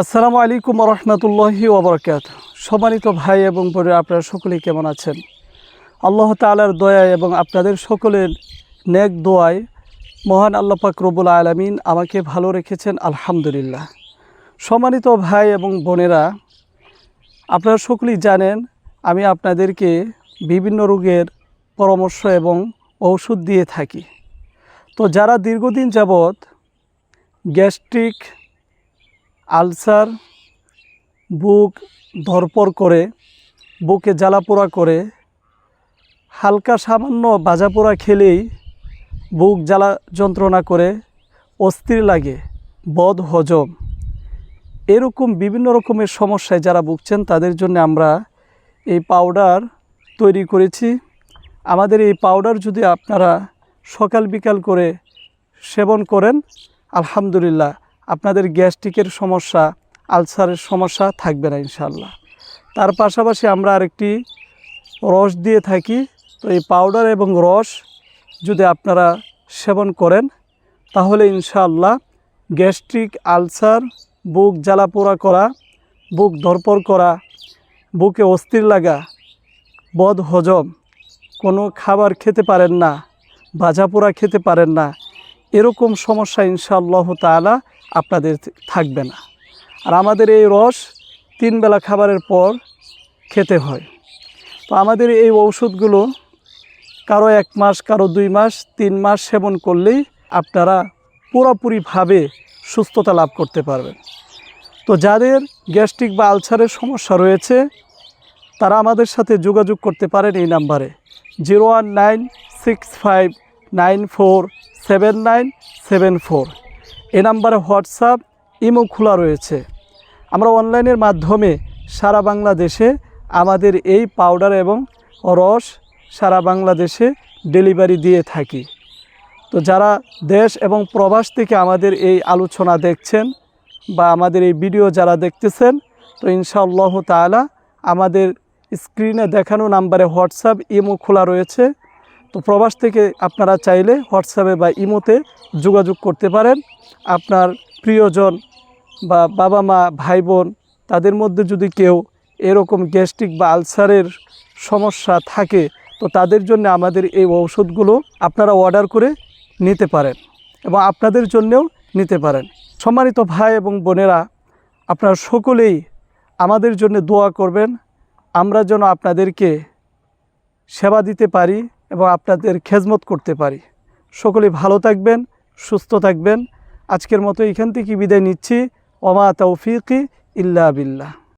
আসসালামু আলাইকুম রহমতুল্লাহি ওবরাকাত। সম্মানিত ভাই এবং বোনের, আপনারা সকলেই কেমন আছেন? আল্লাহ তালার দয়া এবং আপনাদের সকলের নেক দোয়ায় মহান আল্লাহ পাক রবুল আলমিন আমাকে ভালো রেখেছেন, আলহামদুলিল্লাহ। সম্মানিত ভাই এবং বোনেরা, আপনারা সকলেই জানেন, আমি আপনাদেরকে বিভিন্ন রোগের পরামর্শ এবং ঔষধ দিয়ে থাকি। তো যারা দীর্ঘদিন যাবৎ গ্যাস্ট্রিক আলসার বুক ধরপর করে, বুকে জ্বালাপোড়া করে, হালকা সামান্য বাজাপোড়া খেলেই বুক জ্বালা যন্ত্রণা করে, অস্থির লাগে, বদ হজম। এরকম বিভিন্ন রকমের সমস্যায় যারা ভুগছেন, তাদের জন্য আমরা এই পাউডার তৈরি করেছি। আমাদের এই পাউডার যদি আপনারা সকাল বিকাল করে সেবন করেন, আলহামদুলিল্লাহ আপনাদের গ্যাস্ট্রিকের সমস্যা, আলসারের সমস্যা থাকবে না ইনশাল্লাহ তার পাশাপাশি আমরা আরেকটি রস দিয়ে থাকি, তো এই পাউডার এবং রস যদি আপনারা সেবন করেন, তাহলে ইনশাআল্লাহ গ্যাস্ট্রিক আলসার, বুক জ্বালাপোড়া করা, বুক ধরপর করা, বুকে অস্থির লাগা, বদ হজম, কোনো খাবার খেতে পারেন না ভাজাপোড়া খেতে পারেন না, এরকম সমস্যা ইনশাআল্লাহ তালা আপনাদের থাকবে না। আর আমাদের এই রস তিন বেলা খাবারের পর খেতে হয়। তো আমাদের এই ঔষধগুলো কারও এক মাস, কারও দুই মাস, তিন মাস সেবন করলেই আপনারা পুরোপুরিভাবে সুস্থতা লাভ করতে পারবেন। তো যাদের গ্যাস্ট্রিক বা আলসারের সমস্যা রয়েছে, তারা আমাদের সাথে যোগাযোগ করতে পারেন এই নাম্বারে। Zero one nine six five nine four seven nine seven four. এ নাম্বারে হোয়াটসঅ্যাপ, ইমো খোলা রয়েছে। আমরা অনলাইনের মাধ্যমে সারা বাংলাদেশে আমাদের এই পাউডার এবং রস সারা বাংলাদেশে ডেলিভারি দিয়ে থাকি। তো যারা দেশ এবং প্রবাস থেকে আমাদের এই আলোচনা দেখছেন বা আমাদের এই ভিডিও যারা দেখতেছেন, তো ইনশাআল্লাহ তাআলা আমাদের স্ক্রিনে দেখানো নাম্বারে হোয়াটসঅ্যাপ, ইমো খোলা রয়েছে। তো প্রবাস থেকে আপনারা চাইলে হোয়াটসঅ্যাপে বা ইমোতে যোগাযোগ করতে পারেন। আপনার প্রিয়জন বা বাবা মা ভাই বোন তাদের মধ্যে যদি কেউ এরকম গ্যাস্ট্রিক বা আলসারের সমস্যা থাকে, তো তাদের জন্য আমাদের এই ঔষধগুলো আপনারা অর্ডার করে নিতে পারেন এবং আপনাদের জন্যেও নিতে পারেন। সম্মানিত ভাই এবং বোনেরা, আপনারা সকলেই আমাদের জন্য দোয়া করবেন। আমরা যেন আপনাদেরকে সেবা দিতে পারি। এবং আপনাদের খেজমত করতে পারি। সকলে ভালো থাকবেন, সুস্থ থাকবেন। আজকের মতো এখান থেকে বিদায় নিচ্ছি। ওমা তৌফিকি ইল্লা বিল্লাহ।